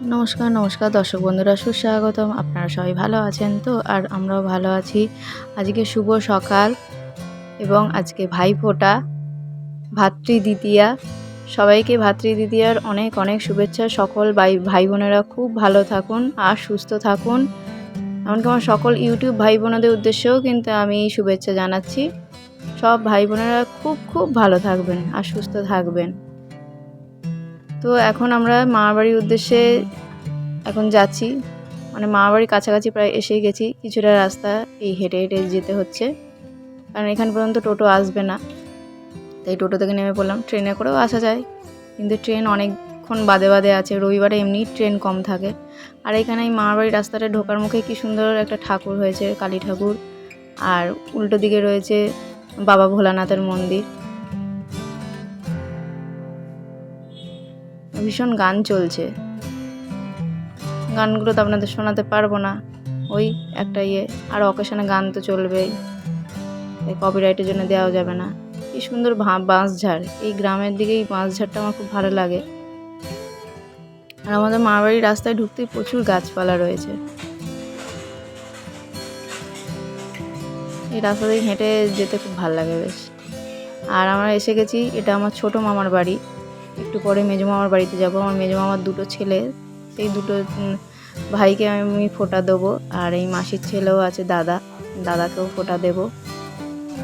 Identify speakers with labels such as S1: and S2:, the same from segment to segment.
S1: নমস্কার নমস্কার দর্শক বন্ধুরা, সুস্বাগতম। আপনারা সবাই ভালো আছেন তো? আর আমরাও ভালো আছি। আজকে শুভ সকাল এবং আজকে ভাইফোঁটা ভাতৃদ্বিতীয়া সবাইকে ভাতৃদ্বিতীয়ার অনেক অনেক শুভেচ্ছা। সকল ভাই ভাই বোনেরা খুব ভালো থাকুন আর সুস্থ থাকুন। এমনকি আমার সকল ইউটিউব ভাই বোনদের উদ্দেশ্যেও কিন্তু আমি শুভেচ্ছা জানাচ্ছি। সব ভাই বোনেরা খুব খুব ভালো থাকবেন আর সুস্থ থাকবেন। তো এখন আমরা মামাবাড়ির উদ্দেশ্যে এখন যাচ্ছি। মানে মামাবাড়ির কাছাকাছি প্রায় এসেই গেছি। কিছুটা রাস্তা এই হেঁটে হেঁটে যেতে হচ্ছে। কারণ এখান পর্যন্ত টোটো আসবে না। তাই টোটো থেকে নেমে পড়লাম। ট্রেনে করেও আসা যায়। কিন্তু ট্রেন অনেকক্ষণ বাদে বাদে আছে। রবিবারে এমনি ট্রেন কম থাকে। আর এখানে এই মামাবাড়ির রাস্তাটা ঢোকার মুখে কি সুন্দর একটা ঠাকুর হয়েছে, কালী ঠাকুর। আর উল্টো দিকে রয়েছে বাবা ভোলানাথের মন্দির। ভীষণ গান চলছে। গানগুলো তো আপনাদের শোনাতে পারব না। ওই একটা ইয়ে আর অকেশনে গান তো চলবেই। তাই কপিরাইটের জন্য দেওয়া যাবে না। কি সুন্দর বাঁশঝাড়। এই গ্রামের দিকে এই বাঁশঝাড়টা আমার খুব ভালো লাগে। আর আমাদের মা মামাবাড়ির রাস্তায় ঢুকতেই প্রচুর গাছপালা রয়েছে। এই রাস্তা দিয়ে হেঁটে যেতে খুব ভালো লাগে বেশ। আর আমরা এসে গেছি, এটা আমার ছোট মামার বাড়ি। একটু পরে মেজো মামার বাড়িতে যাব। আমার মেজো মামার দুটো ছেলে সেই দুটো ভাইকে আমি ফোঁটা দেবো আর এই মাসির ছেলেও আছে দাদা। দাদাকেও ফোঁটা দেব।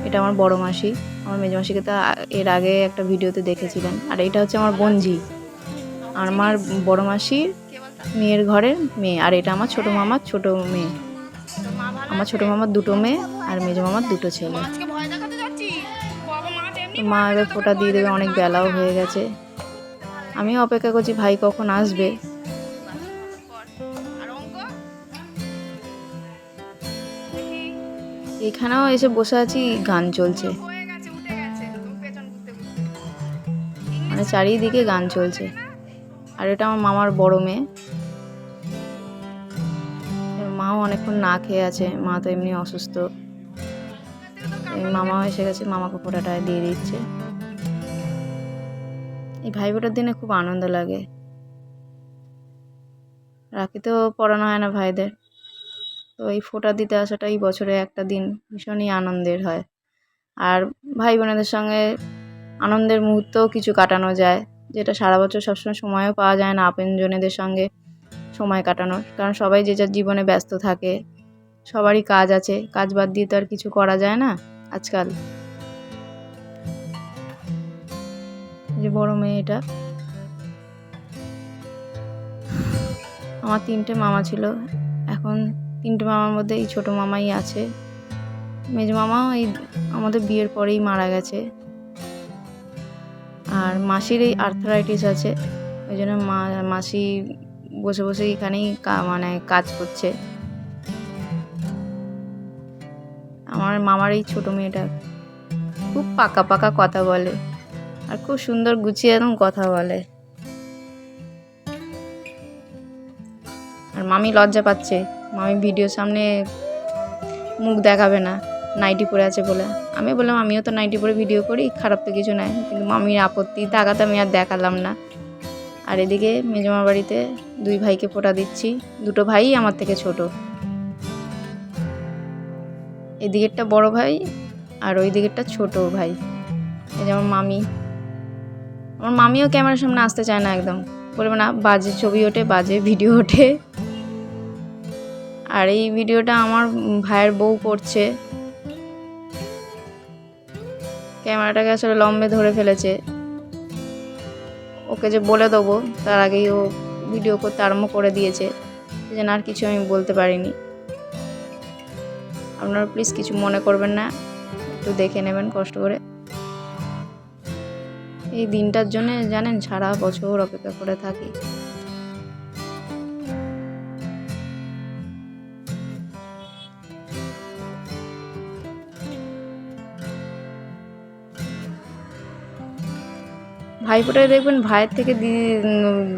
S1: এটা আমার বড় মাসি। আমার মেজো মাসিকে তো এর আগে একটা ভিডিওতে দেখেছিলেন। আর এটা হচ্ছে আমার বোনঝি আর আমার বড় মাসির মেয়ের ঘরের মেয়ে। আর এটা আমার ছোট মামার ছোট মেয়ে। আমার ছোট মামার দুটো মেয়ে আর মেজো মামার দুটো ছেলে।
S2: মা
S1: এবার ফোঁটা দিয়ে দেবে অনেক বেলাও হয়ে গেছে। আমিও অপেক্ষা করছি, ভাই কখন আসবে? এখানেও এসে বসে আছি, গান চলছে। মানে চারিদিকে গান চলছে। আর এটা আমার মামার বড় মেয়ে। মাও অনেকক্ষণ না খেয়ে আছে, মা তো এমনি অসুস্থ। মামাও এসে গেছে, মামাকে ফোটাটা দিয়ে দিচ্ছে। এই ভাই ফোটার দিনে খুব আনন্দ লাগে। রাখিতেও পড়ানো হয় না ভাইদের। তো এই ফোঁটা দিতে আসাটা এই বছরে একটা দিন ভীষণই আনন্দের হয়। আর ভাই বোনেদের সঙ্গে আনন্দের মুহূর্তও কিছু কাটানো যায়, যেটা সারা বছর সবসময় সময়ও পাওয়া যায় না আপনজনেদের সঙ্গে সময় কাটানোর। কারণ সবাই যে যার জীবনে ব্যস্ত থাকে, সবারই কাজ আছে, কাজ বাদ দিয়ে তো আর কিছু করা যায় না আজকাল। যে বড় মেয়ে এটা। আমার তিনটে মামা ছিল। এখন তিনটে মামার মধ্যে এই ছোটো মামাই আছে। মেজ মামা এই আমাদের বিয়ের পরেই মারা গেছে। আর মাসির এই আর্থারাইটিস আছে। ওই জন্য মা, মাসি বসে বসে এখানেই মানে কাজ করছে। আমার মামার এই ছোটো মেয়েটা খুব পাকা পাকা কথা বলে। আর খুব সুন্দর গুছিয়ে একদম কথা বলে। আর মামি লজ্জা পাচ্ছে। মামি ভিডিওর সামনে মুখ দেখাবে না, নাইটি পরে আছে বলে। আমি বললাম, আমিও তো নাইটি পরে ভিডিও করি, খারাপ তো কিছু নাই। কিন্তু মামির আপত্তি তাকাতে আমি আর দেখালাম না। আর এদিকে মেজমার বাড়িতে দুই ভাইকে ফোঁটা দিচ্ছি। দুটো ভাই আমার থেকে ছোট। এদিকেরটা বড় ভাই আর ওই দিকেরটা ছোট ভাই। যেমন মামি। আমার মামিও ক্যামেরার সামনে আসতে চায় না একদম। বলবে না, বাজে ছবি ওঠে, বাজে ভিডিও ওঠে। আর এই ভিডিওটা আমার ভাইয়ের বউ করছে। ক্যামেরাটাকে আসলে লম্বে ধরে ফেলেছে। ওকে যে বলে দেবো, তার আগেই ও ভিডিও করতে আরম্ভ করে দিয়েছে। যেন আর কিছু আমি বলতে পারিনি। আপনারা প্লিজ কিছু মনে করবেন না। একটু দেখে নেবেন কষ্ট করে। এই দিনটার জন্য জানেন, সারা বছর অপেক্ষা করে থাকি। ভাইফোঁটায় দেখবেন, ভাইয়ের থেকে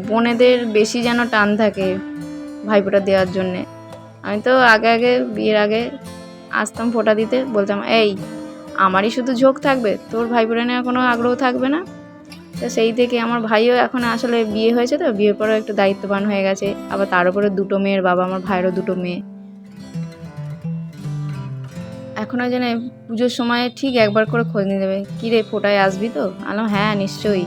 S1: বোনেদের বেশি যেন টান থাকে ভাইফোঁটা দেওয়ার জন্যে। আমি তো আগে আগে, বিয়ের আগে আসতাম ফোঁটা দিতে, বলতাম, এই, আমারই শুধু ঝোঁক থাকবে, তোর ভাইফোঁটা নেওয়ার কোনো আগ্রহ থাকবে না? তো সেই থেকে আমার ভাইও এখন আসলে বিয়ে হয়েছে তো, বিয়ের পরেও একটু দায়িত্ববান হয়ে গেছে। আবার তার উপরে দুটো মেয়ের বাবা, আমার ভাইয়েরও দুটো মেয়ে। এখনও যেন পুজোর সময় ঠিক একবার করে খোঁজ নিয়ে দেবে কী রে ফোটায় আসবি তো? আলাম হ্যাঁ নিশ্চয়ই।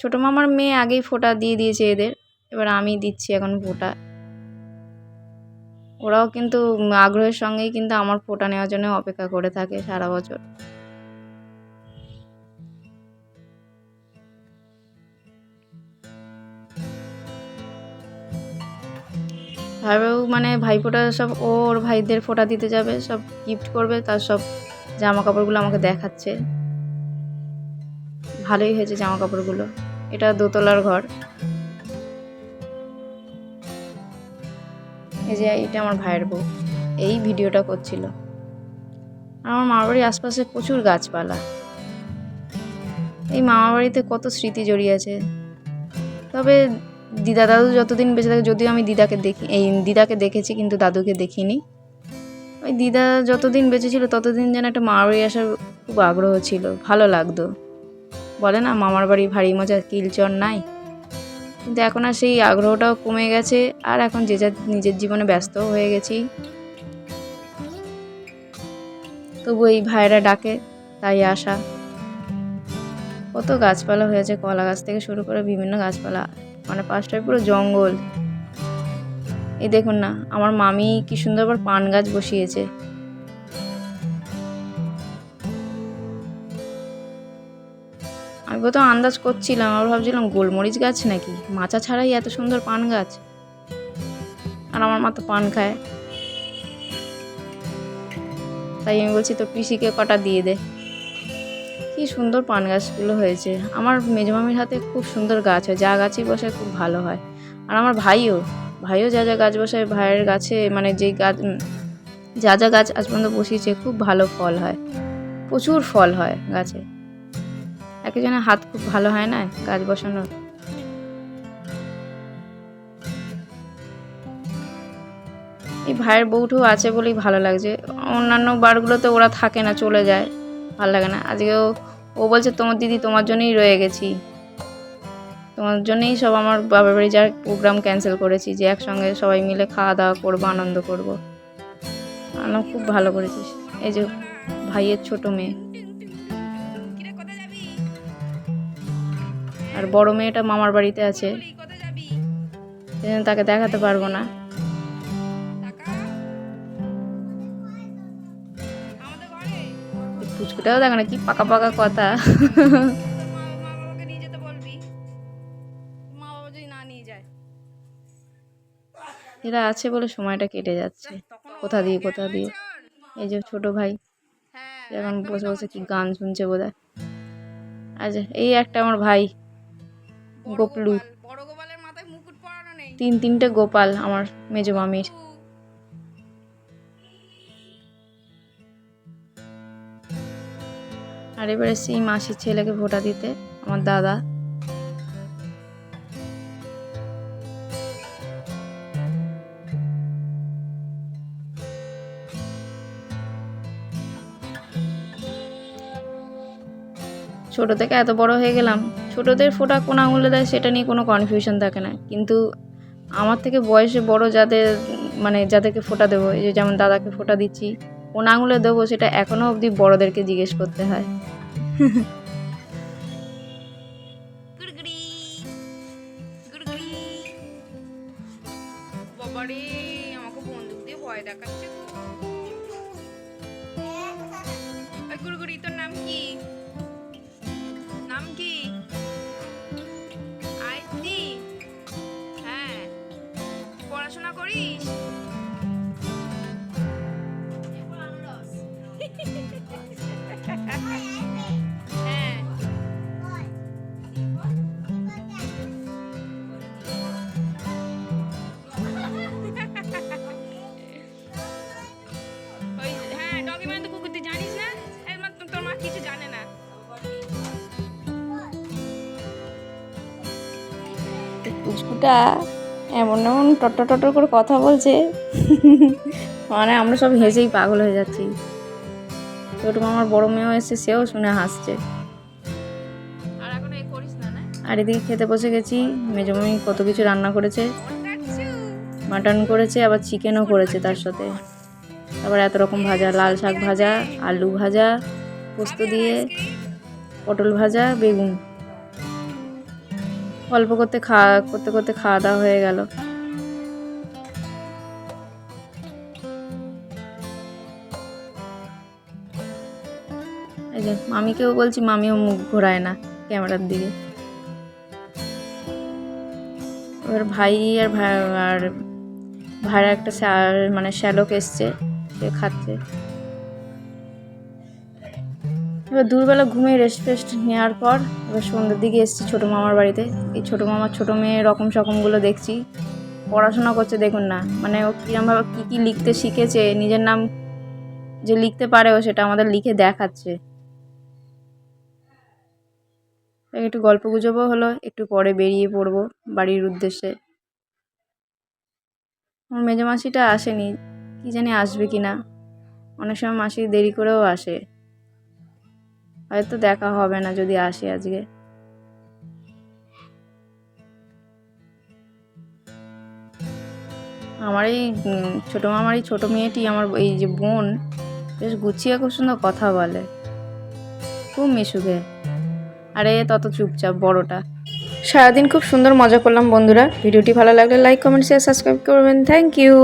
S1: ছোটো মামার মেয়ে আগেই ফোঁটা দিয়ে দিয়েছে এদের। এবার আমি দিচ্ছি এখন ফোঁটা। ওরাও কিন্তু আগ্রহের সঙ্গেই কিন্তু আমার ফোঁটা নেওয়ার জন্য অপেক্ষা করে থাকে সারা বছর। ভাইও মানে ভাইফোঁটা সব ওর ভাইদের ফোঁটা দিতে যাবে, সব গিফট করবে, তার সব জামা কাপড়গুলো আমাকে দেখাচ্ছে। ভালোই হয়েছে জামা কাপড়গুলো এটা দোতলার ঘর। এই যে এটা আমার ভাইয়ের বউ। এই ভিডিওটা করছিল। আমার মামার বাড়ির আশপাশে প্রচুর গাছপালা। এই মামার বাড়িতে কত স্মৃতি জড়িয়ে আছে। তবে দিদা দাদু যতদিন বেঁচে থাকে, যদিও আমি দিদাকে দেখি এই দিদাকে দেখেছি, কিন্তু দাদুকে দেখিনি। ওই দিদা যতদিন বেঁচে ছিল, ততদিন যেন একটা বাড়ি আসার খুব আগ্রহ ছিল। ভালো লাগতো। বলে না, মামার বাড়ি ভারী মজা কিলচর নাই। কিন্তু এখন আর সেই আগ্রহটাও কমে গেছে, আর এখন যে যার নিজের জীবনে ব্যস্ত হয়ে গেছি। তবু এই ভাইরা ডাকে, তাই আসা কত গাছপালা হয়েছে, কলা গাছ থেকে শুরু করে বিভিন্ন গাছপালা মানে পাশটায় পুরো জঙ্গল। এই দেখুন না, আমার মামি কি সুন্দর আবার পান গাছ বসিয়েছে। আমি প্রথম আন্দাজ করছিলাম, আবার ভাবছিলাম গোলমরিচ গাছ নাকি? মাচা ছাড়াই এত সুন্দর পান গাছ। আর আমার মা তো পান খায়। তাই আমি বলছি তো পিসিকে কটা দিয়ে দে। কি সুন্দর পান গাছগুলো হয়েছে। আমার মেজমামির হাতে খুব সুন্দর গাছ হয়, যা গাছই বসে খুব ভালো হয়। আর আমার ভাইও ভাইও যা যা গাছ বসায়, ভাইয়ের গাছে মানে যেই গাছ যা যা গাছ আজ পর্যন্ত বসিয়েছে, খুব ভালো ফল হয়। প্রচুর ফল হয় গাছে। একজনের হাত খুব ভালো হয় না গাছ বসানোর? এই ভাইয়ের বউঠু আছে বলেই ভালো লাগছে। অন্যান্য বারগুলোতে ওরা থাকে না, চলে যায়। ভালো লাগে না। আজকেও ও বলছে, তোমার দিদি তোমার জন্যই রয়ে গেছি। তোমার জন্যই সব আমার বাবার বাড়ি যাওয়ার প্রোগ্রাম ক্যান্সেল করেছি, যে একসঙ্গে সবাই মিলে খাওয়া দাওয়া করব, আনন্দ করব। আমি খুব ভালো করেছিস। এই যে ভাইয়ের ছোট মেয়ে। আর বড় মেয়েটা মামার বাড়িতে আছে। তাকে দেখাতে পারব না। পুচকুটাও দেখো না কি পাকা পাকা কথা। এরা আছে বলে সময়টা কেটে যাচ্ছে। কোথা দিয়ে কোথা দিয়ে? এই যে ছোট ভাই। এখন বসে বসে কি গান শুনছে বোধ হয় আচ্ছা এই একটা আমার ভাই। গোপলু।
S2: গোপাল, বড় গোপালের মাথায় মুকুট পরানো নেই।
S1: তিন তিনটে গোপাল আমার মেজো মামির। আর এবারে সেই মাসির ছেলেকে ভোটা দিতে আমার দাদা। ছোট থেকে এত বড় হয়ে গেলাম। ছোটদের ফোটা কোন আঙুলে দেয় সেটা নিয়ে কোনো কনফিউশন থাকে না। কিন্তু আমার থেকে বয়সে বড় যাদের মানে যাদেরকে ফোটা দেবো, এই যে যেমন দাদাকে ফোটা দিচ্ছি, কোন আঙুলে দেবো সেটা এখনও অবধি বড়দেরকে জিজ্ঞেস করতে হয়।
S2: আমাকে বন্দুক দিয়ে ভয় দেখাচ্ছে
S1: পুচকুটা এমন এমন টটর টটর করে কথা বলছে। মানে আমরা সব হেসেই পাগল হয়ে যাচ্ছি। ছোটো মামার বড় মেয়েও এসে সেও শুনে হাসছে।
S2: আর
S1: এদিকে খেতে বসে গেছি মেজমামি কত কিছু রান্না করেছে। মাটন করেছে আবার চিকেনও করেছে তার সাথে। আবার এত রকম ভাজা লাল শাক ভাজা আলু ভাজা পোস্ত দিয়ে পটল ভাজা বেগুন। অল্প করতে খাওয়া, করতে করতে খাওয়া দাওয়া হয়ে গেল। এই যে, মামিকেও বলছি, মামিও মুখ ঘোরায় না ক্যামেরার দিকে। এবার ভাই আর ভাই আর ভাইয়ের একটা মানে শ্যালক এসছে, সে খাচ্ছে। এবার দুপুরবেলা ঘুমে রেস্ট ফেস্ট নেওয়ার পর এবার সন্ধ্যের দিকে এসেছি ছোটো মামার বাড়িতে। এই ছোটো মামার ছোটো মেয়ে রকম সকমগুলো দেখছি। পড়াশোনা করছে দেখুন না। মানে ও কীরমভাবে কী কী লিখতে শিখেছে, নিজের নাম যে লিখতে পারে ও সেটা আমাদের লিখে দেখাচ্ছে। একটু গল্প গুজবও হলো, একটু পরে বেরিয়ে পড়ব বাড়ির উদ্দেশ্যে। আমার মেজো মাসিটা আসেনি, কি জানি আসবে কি না অনেক সময় মাসি দেরি করেও আসে। হয়তো দেখা হবে না যদি আসে আজকে। আমার এই ছোটো মামার এই ছোটো মেয়েটি আমার এই যে বোন, বেশ গুছিয়ে খুব সুন্দর কথা বলে। খুব মিশুকে। আরে, তত চুপচাপ, বড়টা। সারাদিন খুব সুন্দর মজা করলাম বন্ধুরা। ভিডিওটি ভালো লাগলে লাইক কমেন্ট শেয়ার সাবস্ক্রাইব করবেন। Thank you